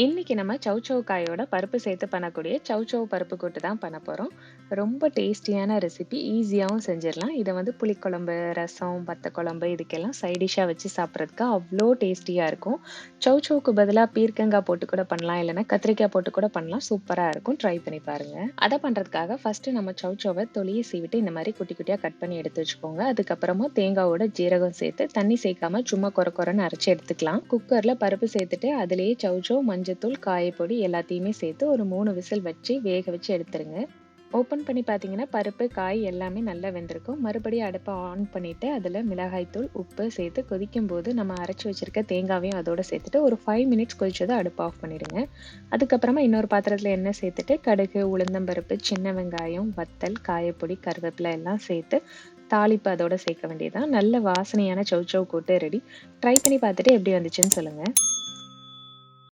இன்றைக்கி நம்ம சௌசௌ காயோட பருப்பு சேர்த்து பண்ணக்கூடிய சௌசௌ பருப்பு கூட்டு தான் பண்ண போகிறோம் ரொம்ப டேஸ்டியான ரெசிபி ஈஸியாகவும் செஞ்சிடலாம். இதை வந்து புளிக்குழம்பு ரசம் வத்த குழம்பு இதுக்கெல்லாம் சைடிஷாக வச்சு சாப்பிட்றதுக்கு அவ்வளோ டேஸ்டியாக இருக்கும். சௌசௌக்கு பதிலாக பீர்க்கங்காய் போட்டு கூட பண்ணலாம். இல்லைன்னா கத்திரிக்காய் போட்டு கூட பண்ணலாம். சூப்பராக இருக்கும். ட்ரை பண்ணி பாருங்கள் அதை பண்ணுறதுக்காக ஃபஸ்ட்டு நம்ம சௌசௌவை தொலியை சீவிட்டு இந்த மாதிரி குட்டி குட்டியாக கட் பண்ணி எடுத்து வச்சுக்கோங்க. அதுக்கப்புறமா தேங்காவோட ஜீரகம் சேர்த்து தண்ணி சேர்க்காம சும்மா குறை குறைன்னு அரைச்சி எடுத்துக்கலாம். குக்கரில் பருப்பு சேர்த்துட்டு அதுலேயே மஞ்சள் மஞ்சத்தூள் காயப்பொடி எல்லாத்தையுமே சேர்த்து ஒரு மூணு விசில் வச்சு வேக வச்சு எடுத்துருங்க. ஓப்பன் பண்ணி பார்த்தீங்கன்னா பருப்பு காய் எல்லாமே நல்லா வெந்திருக்கும். மறுபடியும் அடுப்பை ஆன் பண்ணிவிட்டு அதில் மிளகாய்த்தூள் உப்பு சேர்த்து கொதிக்கும் போது நம்ம அரைச்சி வச்சுருக்க தேங்காவையும் அதோடு சேர்த்துட்டு ஒரு ஃபைவ் மினிட்ஸ் கொதிச்சதை அடுப்பு ஆஃப் பண்ணிடுங்க. அதுக்கப்புறமா இன்னொரு பாத்திரத்தில் எண்ணெய் சேர்த்துட்டு கடுகு உளுந்தம்பருப்பு சின்ன வெங்காயம் வத்தல் காயப்பொடி கருவேப்பிலை எல்லாம் சேர்த்து தாளிப்பு அதோட சேர்க்க வேண்டியதான் நல்ல வாசனையான சௌச்சௌ கூட்டு ரெடி. ட்ரை பண்ணி பார்த்துட்டு எப்படி வந்துச்சுன்னு சொல்லுங்கள்